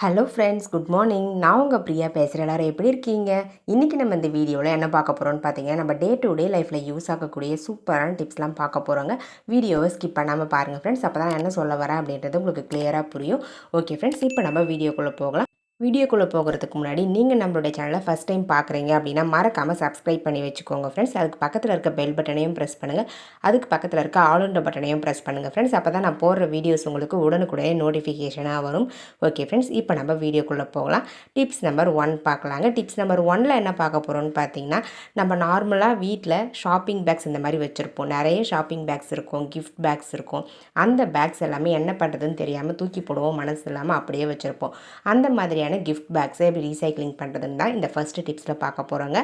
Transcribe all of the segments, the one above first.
Hello friends good morning நான் உங்கள் பிரியா பேசுகிற எல்லாரும் எப்படி இருக்கீங்க? இன்றைக்கி நம்ம இந்த வீடியோவில் என்ன பார்க்க போகிறோம்னு பார்த்தீங்கன்னா நம்ம டே டு டே லைஃப்பில் யூஸ் ஆகக்கூடிய சூப்பரான டிப்ஸ்லாம் பார்க்க போகிறோங்க வீடியோவை ஸ்கிப் பண்ணாமல் பாருங்கள் ஃப்ரெண்ட்ஸ் அப்போ தான் என்ன சொல்ல வரேன் அப்படின்றது உங்களுக்கு கிளியராக புரியும். ஓகே ஃப்ரெண்ட்ஸ் இப்போ நம்ம வீடியோக்குள்ளே போகலாம். வீடியோக்குள்ளே போகிறதுக்கு முன்னாடி நீங்கள் நம்மளுடைய சேனலை ஃபஸ்ட் டைம் பார்க்குறீங்க அப்படின்னா மறக்காமல் சப்ஸ்கிரைப் பண்ணி வச்சுக்கோங்க ஃப்ரெண்ட்ஸ் அதுக்கு பக்கத்தில் இருக்க பெல் பட்டனையும் ப்ரெஸ் பண்ணுங்கள் அதுக்கு பக்கத்தில் இருக்க ஆளுண்ட பட்டனையும் ப்ரெஸ் பண்ணுங்கள் ஃப்ரெண்ட்ஸ் அப்போ தான் நான் போடுற வீடியோஸ் உங்களுக்கு உடனுக்குடைய நோட்டிஃபிகேஷனாக வரும். ஓகே ஃப்ரெண்ட்ஸ் இப்போ நம்ம வீடியோக்குள்ளே போகலாம். டிப்ஸ் நம்பர் ஒன் பார்க்கலாங்க டிப்ஸ் நம்பர் ஒனில் என்ன பார்க்க போகிறோம்னு பார்த்தீங்கன்னா நம்ம நார்மலாக வீட்டில் ஷாப்பிங் பேக்ஸ் இந்த மாதிரி வச்சுருப்போம். நிறைய ஷாப்பிங் பேக்ஸ் இருக்கும் கிஃப்ட் பேக்ஸ் இருக்கும். அந்த பேக்ஸ் எல்லாமே என்ன பண்ணுறதுன்னு தெரியாமல் தூக்கி போடுவோம் மனசு இல்லாமல் அப்படியே வச்சுருப்போம். அந்த மாதிரியான மாதிரியான கிஃப்ட் பேக்ஸை எப்படி ரீசைக்ளிங் பண்ணுறதுன்னு தான் இந்த ஃபஸ்ட்டு டிப்ஸில் பார்க்க போகிறோங்க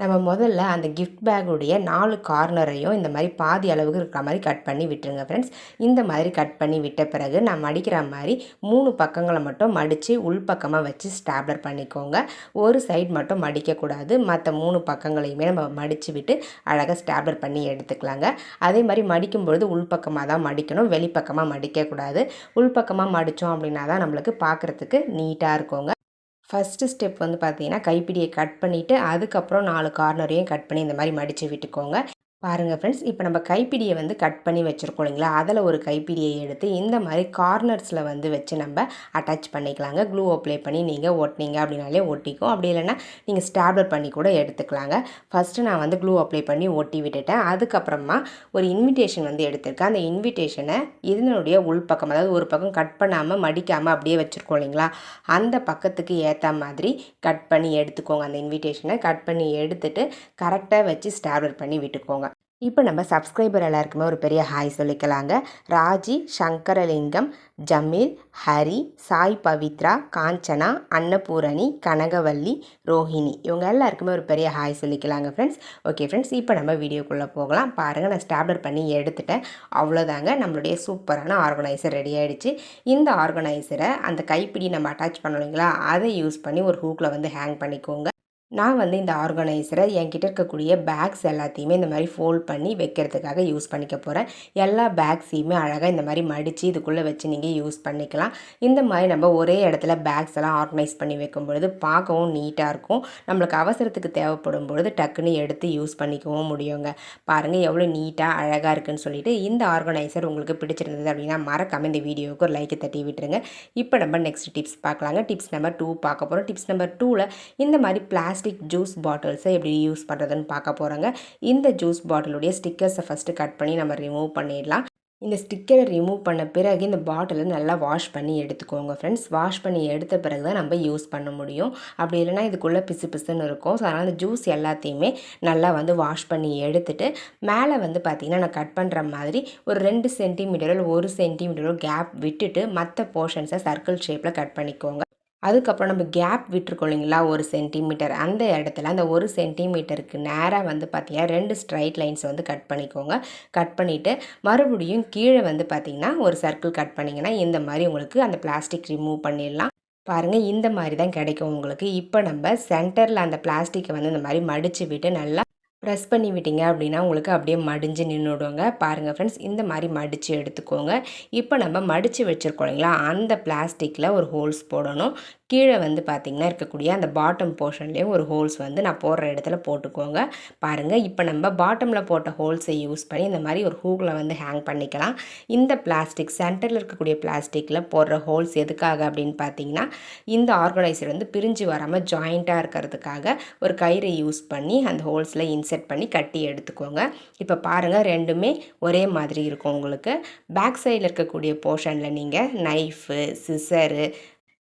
நம்ம முதல்ல அந்த கிஃப்ட் பேக்குடைய நாலு கார்னரையும் இந்த மாதிரி பாதி அளவுக்கு இருக்கிற மாதிரி கட் பண்ணி விட்டுருங்க ஃப்ரெண்ட்ஸ் இந்த மாதிரி கட் பண்ணி விட்ட பிறகு நான் மடிக்கிற மாதிரி மூணு பக்கங்களை மட்டும் மடித்து உள்பக்கமாக வச்சு ஸ்டாப்லர் பண்ணிக்கோங்க. ஒரு சைட் மட்டும் மடிக்கக்கூடாது. மற்ற மூணு பக்கங்களையுமே நம்ம மடித்து விட்டு அழகாக ஸ்டாப்லர் பண்ணி எடுத்துக்கலாங்க. அதே மாதிரி மடிக்கும் பொழுது உள்பக்கமாக தான் மடிக்கணும். வெளிப்பக்கமாக மடிக்கக்கூடாது. உள்பக்கமாக மடித்தோம் அப்படின்னா தான் நம்மளுக்கு பார்க்குறதுக்கு நீட்டாக இருக்குங்க. ஃபஸ்ட்டு ஸ்டெப் வந்து பார்த்தீங்கன்னா கைப்பிடியை கட் பண்ணிவிட்டு அதுக்கப்புறம் நாலு கார்னரையும் கட் பண்ணி இந்த மாதிரி மடித்து விட்டுக்கோங்க. பாருங்கள் ஃப்ரெண்ட்ஸ் இப்போ நம்ம கைப்பிடியை வந்து கட் பண்ணி வச்சுருக்கோம் இல்லைங்களா? அதில் ஒரு கைப்பிடியை எடுத்து இந்த மாதிரி கார்னர்ஸில் வந்து வச்சு நம்ம அட்டாச் பண்ணிக்கலாங்க. க்ளூ அப்ளை பண்ணி நீங்கள் ஒட்டினீங்க அப்படின்னாலே ஒட்டிக்கும். அப்படி இல்லைன்னா நீங்கள் ஸ்டாப்லர் பண்ணி கூட எடுத்துக்கலாங்க. ஃபஸ்ட்டு நான் வந்து க்ளூ அப்ளை பண்ணி ஒட்டி விட்டுட்டேன். அதுக்கப்புறமா ஒரு இன்விடேஷன் வந்து எடுத்திருக்கேன். அந்த இன்விடேஷனை இதனுடைய உள்பக்கம் அதாவது ஒரு பக்கம் கட் பண்ணாமல் மடிக்காமல் அப்படியே வச்சுருக்கோம் இல்லைங்களா? அந்த பக்கத்துக்கு ஏற்ற மாதிரி கட் பண்ணி எடுத்துக்கோங்க. அந்த இன்விடேஷனை கட் பண்ணி எடுத்துட்டு கரெக்டாக வச்சு ஸ்டாப்லர் பண்ணி விட்டுக்கோங்க. இப்போ நம்ம சப்ஸ்கிரைபர் எல்லாருக்குமே ஒரு பெரிய ஹாய் சொல்லிக்கலாங்க. ராஜி சங்கரலிங்கம் ஜமீல் ஹரி சாய் பவித்ரா காஞ்சனா அன்னபூரணி கனகவல்லி ரோஹிணி. இவங்க எல்லாருக்குமே ஒரு பெரிய ஹாய் சொல்லிக்கலாங்க ஃப்ரெண்ட்ஸ் ஓகே ஃப்ரெண்ட்ஸ் இப்போ நம்ம வீடியோக்குள்ளே போகலாம். பாருங்கள் நான் ஸ்டாப்லர் பண்ணி எடுத்துட்டேன். அவ்வளோதாங்க. நம்மளுடைய சூப்பரான ஆர்கனைசர் ரெடி ஆகிடுச்சு இந்த ஆர்கனைசரை அந்த கைப்பிடி நம்ம அட்டாச் பண்ணோம் இல்லைங்களா? அதை யூஸ் பண்ணி ஒரு ஹூக்கில் வந்து ஹேங் பண்ணிக்கோங்க. நான் வந்து இந்த ஆர்கனைசரை என்கிட்ட இருக்கக்கூடிய பேக்ஸ் எல்லாத்தையுமே இந்த மாதிரி ஃபோல்ட் பண்ணி வைக்கிறதுக்காக யூஸ் பண்ணிக்க போகிறேன் எல்லா பேக்ஸையுமே அழகாக இந்த மாதிரி மடித்து இதுக்குள்ளே வச்சு நீங்கள் யூஸ் பண்ணிக்கலாம். இந்த மாதிரி நம்ம ஒரே இடத்துல பேக்ஸ் எல்லாம் ஆர்கனைஸ் பண்ணி வைக்கும் பொழுது பார்க்கவும் நீட்டாக இருக்கும். நம்மளுக்கு அவசரத்துக்கு தேவைப்படும் பொழுது டக்குன்னு எடுத்து யூஸ் பண்ணிக்கவும் முடியுங்க. பாருங்கள் எவ்வளோ நீட்டாக அழகாக இருக்குன்னு சொல்லிட்டு இந்த ஆர்கனைசர் உங்களுக்கு பிடிச்சிருந்தது அப்படின்னா மறக்காமல் இந்த வீடியோவுக்கு ஒரு லைக்கை தட்டி விட்டுருங்க. இப்போ நம்ம நெக்ஸ்ட் டிப்ஸ் பார்க்கலாங்க. டிப்ஸ் நம்பர் டூ பார்க்க போகிறோம் டிப்ஸ் நம்பர் டூவில் இந்த மாதிரி பிளாஸ்டிக் பிளாஸ்டிக் ஜூஸ் பாட்டில்ஸை எப்படி யூஸ் பண்ணுறதுன்னு பார்க்க போகிறோங்க இந்த ஜூஸ் பாட்டிலுடைய ஸ்டிக்கர்ஸை ஃபஸ்ட்டு கட் பண்ணி நம்ம ரிமூவ் பண்ணிடலாம். இந்த ஸ்டிக்கரை ரிமூவ் பண்ண பிறகு இந்த பாட்டிலை நல்லா வாஷ் பண்ணி எடுத்துக்கோங்க ஃப்ரெண்ட்ஸ் வாஷ் பண்ணி எடுத்த பிறகு தான் நம்ம யூஸ் பண்ண முடியும். அப்படி இல்லைனா இதுக்குள்ளே பிசு பிசுன்னு இருக்கும். ஸோ அதனால் அந்த ஜூஸ் எல்லாத்தையுமே நல்லா வந்து வாஷ் பண்ணி எடுத்துட்டு மேலே வந்து பார்த்திங்கன்னா நான் கட் பண்ணுற மாதிரி ஒரு ரெண்டு சென்டிமீட்டரோ ஒரு சென்டிமீட்டரோ கேப் விட்டுட்டு மற்ற போர்ஷன்ஸை சர்க்கிள் ஷேப்பில் கட் பண்ணிக்கோங்க. அதுக்கப்புறம் நம்ம கேப் விட்டுருக்கோம் இல்லைங்களா? ஒரு சென்டிமீட்டர் அந்த இடத்துல அந்த ஒரு சென்டிமீட்டருக்கு நேராக வந்து பார்த்திங்கன்னா ரெண்டு ஸ்ட்ரைட் லைன்ஸ் வந்து கட் பண்ணிக்கோங்க. கட் பண்ணிவிட்டு மறுபடியும் கீழே வந்து பார்த்திங்கன்னா ஒரு சர்க்கிள் கட் பண்ணிங்கன்னா இந்த மாதிரி உங்களுக்கு அந்த பிளாஸ்டிக் ரிமூவ் பண்ணிடலாம். பாருங்கள் இந்த மாதிரி தான் கிடைக்கும் உங்களுக்கு. இப்போ நம்ம சென்டரில் அந்த பிளாஸ்டிக்கை வந்து இந்த மாதிரி மடித்து விட்டு நல்லா ப்ரெஸ் பண்ணி விட்டீங்க அப்படின்னா உங்களுக்கு அப்படியே மடிஞ்சு நின்றுடுங்க பாருங்கள் ஃப்ரெண்ட்ஸ் இந்த மாதிரி மடித்து எடுத்துக்கோங்க. இப்போ நம்ம மடித்து வச்சுருக்கோம் இல்லைங்களா? அந்த பிளாஸ்டிக்கில் ஒரு ஹோல்ஸ் போடணும். கீழே வந்து பார்த்திங்கன்னா இருக்கக்கூடிய அந்த பாட்டம் போர்ஷன்லேயும் ஒரு ஹோல்ஸ் வந்து நான் போடுற இடத்துல போட்டுக்கோங்க. பாருங்கள் இப்போ நம்ம பாட்டமில் போட்ட ஹோல்ஸை யூஸ் பண்ணி இந்த மாதிரி ஒரு ஹூக்கில் வந்து ஹேங் பண்ணிக்கலாம். இந்த பிளாஸ்டிக் சென்டரில் இருக்கக்கூடிய பிளாஸ்டிக்கில் போடுற ஹோல்ஸ் எதுக்காக அப்படின்னு பார்த்தீங்கன்னா இந்த ஆர்கனைசர் வந்து பிரிஞ்சு வராமல் ஜாயிண்ட்டாக இருக்கிறதுக்காக ஒரு கயிறை யூஸ் பண்ணி அந்த ஹோல்ஸில் இன்செர்ட் பண்ணி கட்டி எடுத்துக்கோங்க. இப்போ பாருங்கள் ரெண்டுமே ஒரே மாதிரி இருக்கும் உங்களுக்கு. பேக் சைடில் இருக்கக்கூடிய போர்ஷனில் நீங்கள் நைஃபு சிசரு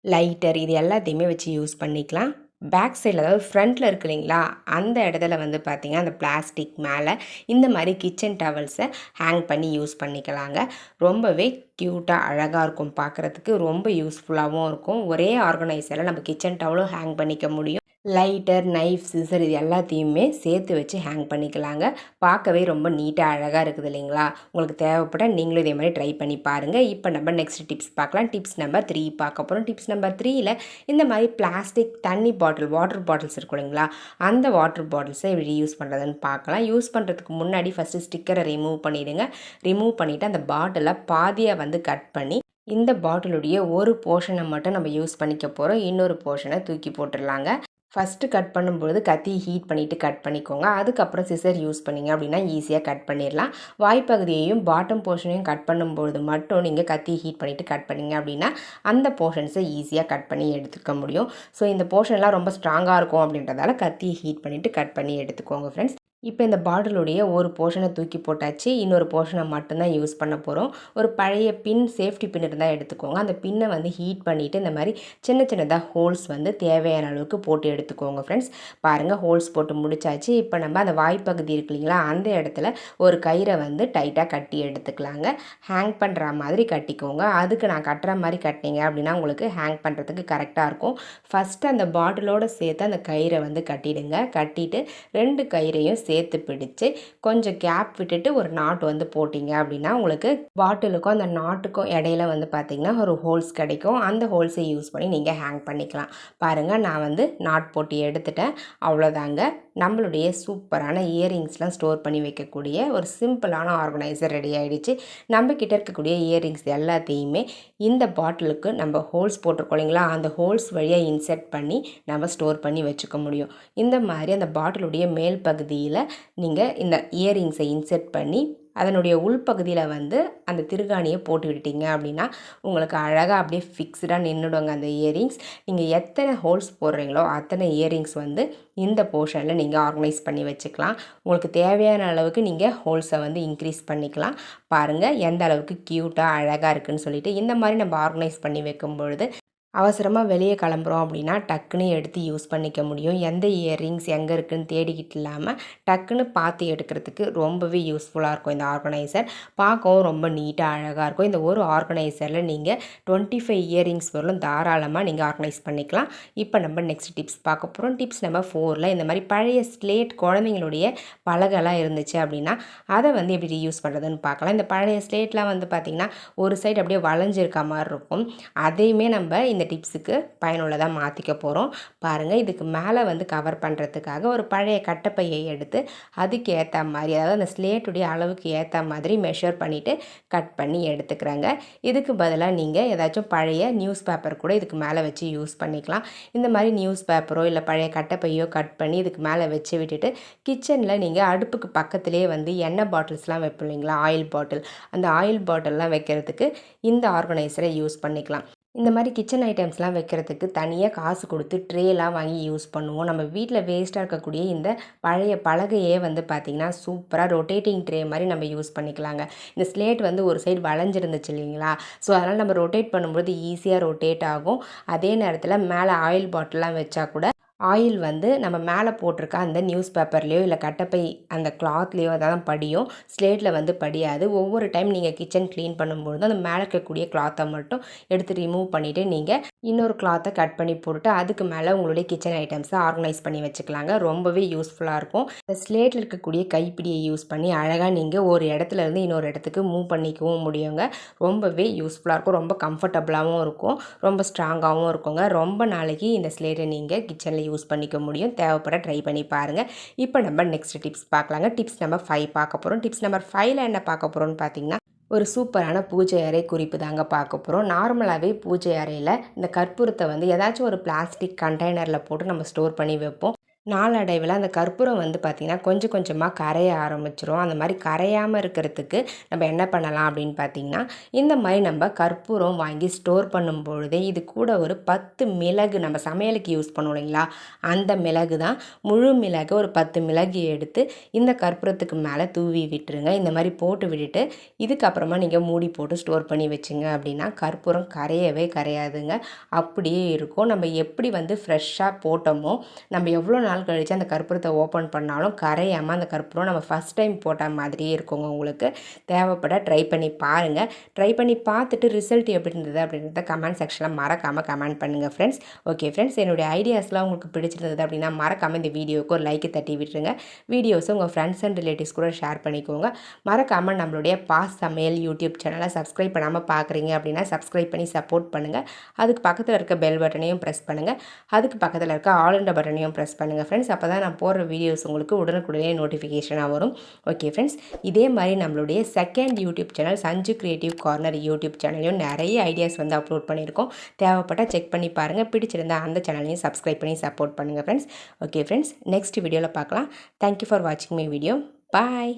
லைட்டர் இது எல்லாத்தையுமே வச்சு யூஸ் பண்ணிக்கலாம். பேக் சைடில் அதாவது ஃப்ரண்ட்டில் இருக்கு இல்லைங்களா? அந்த இடத்துல வந்து பார்த்திங்கன்னா அந்த பிளாஸ்டிக் மேலே இந்த மாதிரி கிச்சன் டவல்ஸை ஹேங் பண்ணி யூஸ் பண்ணிக்கலாங்க. ரொம்பவே க்யூட்டாக அழகாக இருக்கும் பார்க்குறதுக்கு ரொம்ப யூஸ்ஃபுல்லாகவும் இருக்கும். ஒரே ஆர்கனைசரில் நம்ம கிச்சன் டவலும் ஹேங் பண்ணிக்க முடியும். லைட்டர் நைஃப் சிசர் இது எல்லாத்தையுமே சேர்த்து வச்சு ஹேங் பண்ணிக்கலாங்க. பார்க்கவே ரொம்ப நீட்டாக அழகாக இருக்குது இல்லைங்களா? உங்களுக்கு தேவைப்பட்ட நீங்களும் இதே மாதிரி ட்ரை பண்ணி பாருங்கள் இப்போ நம்ம நெக்ஸ்ட் டிப்ஸ் பார்க்கலாம். டிப்ஸ் நம்பர் த்ரீ பார்க்க போகிறோம் டிப்ஸ் நம்பர் த்ரீயில் இந்த மாதிரி பிளாஸ்டிக் தண்ணி பாட்டில் வாட்டர் பாட்டில்ஸ் இருக்கும் இல்லைங்களா? அந்த வாட்டர் பாட்டில்ஸை எப்படி யூஸ் பண்ணுறதுன்னு பார்க்கலாம். யூஸ் பண்ணுறதுக்கு முன்னாடி ஃபஸ்ட்டு ஸ்டிக்கரை ரிமூவ் பண்ணிவிடுங்க ரிமூவ் பண்ணிவிட்டு அந்த பாட்டிலை பாதியாக வந்து கட் பண்ணி இந்த பாட்டிலுடைய ஒரு போர்ஷனை மட்டும் நம்ம யூஸ் பண்ணிக்க போகிறோம் இன்னொரு போர்ஷனை தூக்கி போட்டுடலாங்க. ஃபஸ்ட்டு கட் பண்ணும்பொழுது கத்தி ஹீட் பண்ணிவிட்டு கட் பண்ணிக்கோங்க. அதுக்கப்புறம் சிசர் யூஸ் பண்ணிங்க அப்படின்னா ஈஸியாக கட் பண்ணிடலாம். வாய்ப்பகுதியையும் பாட்டம் போர்ஷனையும் கட் பண்ணும்பொழுது மட்டும் நீங்கள் கத்தி ஹீட் பண்ணிவிட்டு கட் பண்ணிங்க அப்படின்னா அந்த போர்ஷன்ஸை ஈஸியாக கட் பண்ணி எடுத்துக்க முடியும். ஸோ இந்த போர்ஷன்லாம் ரொம்ப ஸ்ட்ராங்காக இருக்கும் அப்படின்றதால கத்தி ஹீட் பண்ணிவிட்டு கட் பண்ணி எடுத்துக்கோங்க ஃப்ரெண்ட்ஸ் இப்போ இந்த பாட்டிலுடைய ஒரு போர்ஷனை தூக்கி போட்டாச்சு. இன்னொரு போர்ஷனை மட்டும்தான் யூஸ் பண்ண போகிறோம் ஒரு பழைய பின் சேஃப்டி பின் இருந்தால் எடுத்துக்கோங்க. அந்த பின்னை வந்து ஹீட் பண்ணிவிட்டு இந்த மாதிரி சின்ன சின்னதாக ஹோல்ஸ் வந்து தேவையான அளவுக்கு போட்டு எடுத்துக்கோங்க ஃப்ரெண்ட்ஸ் பாருங்கள் ஹோல்ஸ் போட்டு முடிச்சாச்சு. இப்போ நம்ம அந்த வாய்ப்பகுதி இருக்கு இல்லைங்களா? அந்த இடத்துல ஒரு கயிறை வந்து டைட்டாக கட்டி எடுத்துக்கலாங்க. ஹேங் பண்ணுற மாதிரி கட்டிக்கோங்க. அதுக்கு நான் கட்டுற மாதிரி கட்டினீங்க அப்படின்னா உங்களுக்கு ஹேங் பண்ணுறதுக்கு கரெக்டாக இருக்கும். ஃபஸ்ட்டு அந்த பாட்டிலோடு சேர்த்து அந்த கயிறை வந்து கட்டிடுங்க. கட்டிட்டு ரெண்டு கயிறையும் சேர்த்து பிடிச்சு கொஞ்சம் கேப் விட்டுட்டு ஒரு நாட் வந்து போட்டிங்க அப்படின்னா உங்களுக்கு பாட்டிலுக்கும் அந்த நாட்டுக்கும் இடையில வந்து பார்த்திங்கன்னா ஒரு ஹோல்ஸ் கிடைக்கும். அந்த ஹோல்ஸை யூஸ் பண்ணி நீங்கள் ஹேங் பண்ணிக்கலாம். பாருங்கள் நான் வந்து நாட் போட்டு எடுத்துட்டேன். அவ்வளோதாங்க நம்மளுடைய சூப்பரான இயரிங்ஸ்லாம் ஸ்டோர் பண்ணி வைக்கக்கூடிய ஒரு சிம்பிளான ஆர்கனைசர் ரெடி ஆகிடுச்சு நம்ம கிட்ட இருக்கக்கூடிய இயரிங்ஸ் எல்லாத்தையுமே இந்த பாட்டிலுக்கு நம்ம ஹோல்ஸ் போட்டிருக்கோம் இல்லைங்களா? அந்த ஹோல்ஸ் வழியாக இன்செர்ட் பண்ணி நம்ம ஸ்டோர் பண்ணி வச்சுக்க முடியும். இந்த மாதிரி அந்த பாட்டிலுடைய மேல் பகுதியில் நீங்கள் இந்த இயரிங்ஸை இன்செர்ட் பண்ணி அதனுடைய உள்பகுதியில் வந்து அந்த திருகாணியை போட்டு விட்டீங்க அப்படின்னா உங்களுக்கு அழகாக அப்படியே ஃபிக்ஸ்டாக நின்றுடுவாங்க அந்த இயரிங்ஸ். நீங்கள் எத்தனை ஹோல்ஸ் போடுறீங்களோ அத்தனை இயரிங்ஸ் வந்து இந்த போர்ஷனில் நீங்கள் ஆர்கனைஸ் பண்ணி வச்சுக்கலாம். உங்களுக்கு தேவையான அளவுக்கு நீங்கள் ஹோல்ஸை வந்து இன்க்ரீஸ் பண்ணிக்கலாம். பாருங்கள் எந்த அளவுக்கு க்யூட்டாக அழகாக இருக்குதுன்னு சொல்லிட்டு இந்த மாதிரி நம்ம ஆர்கனைஸ் பண்ணி வைக்கும் பொழுது அவசரமாக வெளியே கிளம்புறோம் அப்படின்னா டக்குன்னு எடுத்து யூஸ் பண்ணிக்க முடியும். எந்த இயர்ரிங்ஸ் எங்கே இருக்குதுன்னு தேடிக்கிட்டு இல்லாமல் டக்குன்னு பார்த்து எடுக்கிறதுக்கு ரொம்பவே யூஸ்ஃபுல்லாக இருக்கும் இந்த ஆர்கனைசர் பார்க்கவும் ரொம்ப நீட்டாக அழகாக இருக்கும். இந்த ஒரு ஆர்கனைசரில் நீங்கள் டுவெண்ட்டி ஃபைவ் இயரிங்ஸ் வரலும் தாராளமாக நீங்கள் ஆர்கனைஸ் பண்ணிக்கலாம். இப்போ நம்ம நெக்ஸ்ட் டிப்ஸ் பார்க்க போகிறோம் டிப்ஸ் நம்பர் ஃபோரில் இந்த மாதிரி பழைய ஸ்லேட் குழந்தைங்களுடைய பலகெல்லாம் இருந்துச்சு அப்படின்னா அதை வந்து எப்படி யூஸ் பண்ணுறதுன்னு பார்க்கலாம். இந்த பழைய ஸ்லேட்லாம் வந்து பார்த்திங்கன்னா ஒரு சைடு அப்படியே வளைஞ்சிருக்க மாதிரி இருக்கும். அதையுமே நம்ம இந்த டிப்ஸுக்கு பயனுள்ளதாக மாற்றிக்க போகிறோம் பாருங்கள் இதுக்கு மேலே வந்து கவர் பண்ணுறதுக்காக ஒரு பழைய கட்டப்பையை எடுத்து அதுக்கு ஏற்ற மாதிரி அதாவது அந்த ஸ்லேட்டுடைய அளவுக்கு ஏற்ற மாதிரி மெஷர் பண்ணிவிட்டு கட் பண்ணி எடுத்துக்கிறாங்க. இதுக்கு பதிலாக நீங்கள் ஏதாச்சும் பழைய நியூஸ் பேப்பர் கூட இதுக்கு மேலே வச்சு யூஸ் பண்ணிக்கலாம். இந்த மாதிரி நியூஸ் பேப்பரோ இல்லை பழைய கட்டப்பையோ கட் பண்ணி இதுக்கு மேலே வச்சு விட்டுட்டு கிச்சனில் நீங்கள் அடுப்புக்கு பக்கத்துலேயே வந்து எண்ணெய் பாட்டில்ஸ்லாம் வைப்போம் இல்லைங்களா? ஆயில் பாட்டில் அந்த ஆயில் பாட்டில்லாம் வைக்கிறதுக்கு இந்த ஆர்கனைசரை யூஸ் பண்ணிக்கலாம். இந்த மாதிரி கிச்சன் ஐட்டம்ஸ்லாம் வைக்கிறதுக்கு தனியாக காசு கொடுத்து ட்ரேலாம் வாங்கி யூஸ் பண்ணுவோம். நம்ம வீட்டில் வேஸ்ட்டாக இருக்கக்கூடிய இந்த பழைய பலகையே வந்து பார்த்திங்கன்னா சூப்பராக ரொட்டேட்டிங் ட்ரே மாதிரி நம்ம யூஸ் பண்ணிக்கலாங்க. இந்த ஸ்லேட் வந்து ஒரு சைடு வளைஞ்சிருந்துச்சு இல்லைங்களா? ஸோ அதனால் நம்ம ரொட்டேட் பண்ணும்போது ஈஸியாக ரொட்டேட் ஆகும். அதே நேரத்தில் மேலே ஆயில் பாட்டிலாம் வச்சா கூட ஆயில் வந்து நம்ம மேலே போட்டிருக்க அந்த நியூஸ் பேப்பர்லேயோ இல்லை கட்டப்பை அந்த கிளாத்லேயோ அதான் படியும். ஸ்லேட்டில் வந்து படியாது. ஒவ்வொரு டைம் நீங்கள் கிச்சன் க்ளீன் பண்ணும்பொழுது அந்த மேலே இருக்கக்கூடிய கிளாத்தை மட்டும் எடுத்து ரிமூவ் பண்ணிவிட்டு நீங்கள் இன்னொரு கிளாத்தை கட் பண்ணி போட்டுட்டு அதுக்கு மேலே உங்களுடைய கிச்சன் ஐட்டம்ஸை ஆர்கனைஸ் பண்ணி வச்சுக்கலாங்க. ரொம்பவே யூஸ்ஃபுல்லாக இருக்கும். இந்த ஸ்லேட்டில் இருக்கக்கூடிய கைப்பிடியை யூஸ் பண்ணி அழகாக நீங்கள் ஒரு இடத்துல இருந்து இன்னொரு இடத்துக்கு மூவ் பண்ணிக்கவும் முடியுங்க. ரொம்பவே யூஸ்ஃபுல்லாக இருக்கும். ரொம்ப கம்ஃபர்டபுளாகவும் இருக்கும். ரொம்ப ஸ்ட்ராங்காகவும் இருக்குங்க. ரொம்ப நாளைக்கு இந்த ஸ்லேட்டை நீங்கள் கிச்சனில் யூஸ் பண்ணிக்க முடியும். தேவைப்பட ட்ரை பண்ணி பாருங்கள் இப்போ நம்ம நெக்ஸ்ட் டிப்ஸ் பார்க்கலாங்க. டிப்ஸ் நம்பர் ஃபைவ் பார்க்க போகிறோம் டிப்ஸ் நம்பர் ஃபைவ்ல என்ன பார்க்க போகிறோம்னு பார்த்தீங்கன்னா ஒரு சூப்பரான பூஜை அறை குறிப்பு தாங்க பார்க்க போகிறோம் நார்மலாகவே பூஜை அறையில் இந்த கற்பூரத்தை வந்து ஏதாச்சும் ஒரு பிளாஸ்டிக் கண்டெய்னரில் போட்டு நம்ம ஸ்டோர் பண்ணி வைப்போம். நாளடைவில் அந்த கற்பூரம் வந்து பார்த்திங்கன்னா கொஞ்சம் கொஞ்சமாக கரைய ஆரம்பிச்சிரும். அந்த மாதிரி கரையாமல் இருக்கிறதுக்கு நம்ம என்ன பண்ணலாம் அப்படின்னு பார்த்திங்கன்னா இந்த மாதிரி நம்ம கற்பூரம் வாங்கி ஸ்டோர் பண்ணும் பொழுதே இது கூட ஒரு பத்து மிளகு நம்ம சமையலுக்கு யூஸ் பண்ணுவோம் இல்லைங்களா? அந்த மிளகு தான் முழு மிளகு ஒரு பத்து மிளகு எடுத்து இந்த கற்பூரத்துக்கு மேலே தூவி விட்டுருங்க. இந்த மாதிரி போட்டு விட்டுட்டு இதுக்கப்புறமா நீங்கள் மூடி போட்டு ஸ்டோர் பண்ணி வச்சுங்க அப்படின்னா கற்பூரம் கரையவே கரையாதுங்க. அப்படியே இருக்கும். நம்ம எப்படி வந்து ஃப்ரெஷ்ஷாக போட்டோமோ நம்ம எவ்வளோ நாள் கழித்து அந்த கற்பூரத்தை ஓப்பன் பண்ணாலும் கரையாமல் அந்த கற்பூரம் நம்ம ஃபஸ்ட் டைம் போட்ட மாதிரியே இருக்குங்க உங்களுக்கு. தேவைப்பட ட்ரை பண்ணி பாருங்கள் ட்ரை பண்ணி பார்த்துட்டு ரிசல்ட் எப்படி இருந்தது அப்படின்றத கமெண்ட் செக்ஷனில் மறக்காமல் கமெண்ட் பண்ணுங்கள் ஃப்ரெண்ட்ஸ் ஓகே ஃப்ரெண்ட்ஸ் என்னுடைய ஐடியாஸ்லாம் உங்களுக்கு பிடிச்சிருந்தது அப்படின்னா மறக்காமல் இந்த வீடியோவுக்கு ஒரு லைக்கு தட்டி விட்டுருங்க. வீடியோஸை உங்கள் ஃப்ரெண்ட்ஸ் அண்ட் ரிலேட்டிவ்ஸ் கூட ஷேர் பண்ணிக்கோங்க. மறக்காமல் நம்மளுடைய பாஸ் சமையல் யூடியூப் சேனலை சப்ஸ்கிரைப் பண்ணாமல் பார்க்குறீங்க அப்படின்னா சப்ஸ்கிரைப் பண்ணி சப்போர்ட் பண்ணுங்கள் அதுக்கு பக்கத்தில் இருக்க பெல் பட்டனையும் ப்ரெஸ் பண்ணுங்கள் அதுக்கு பக்கத்தில் இருக்க ஆல் இண்ட பட்டனையும் ப்ரெஸ் பண்ணுங்கள் பண்ணுங்கள் ஃப்ரெண்ட்ஸ் அப்போ தான் நான் போடுற வீடியோஸ் உங்களுக்கு உடனுக்குடனே நோட்டிஃபிகேஷனாக வரும். ஓகே ஃப்ரெண்ட்ஸ் இதே மாதிரி நம்மளுடைய second YouTube channel Sanju creative corner YouTube சேனலையும் நிறைய ஐடியாஸ் வந்து அப்லோட் பண்ணியிருக்கோம். தேவைப்பட்டால் செக் பண்ணி பாருங்கள் பிடிச்சிருந்தா அந்த சேனலையும் சப்ஸ்கிரைப் பண்ணி சப்போர்ட் பண்ணுங்கள் ஃப்ரெண்ட்ஸ் ஓகே ஃப்ரெண்ட்ஸ் நெக்ஸ்ட் வீடியோவில் பார்க்கலாம். தேங்க்யூ ஃபார் வாட்சிங் மை வீடியோ பாய்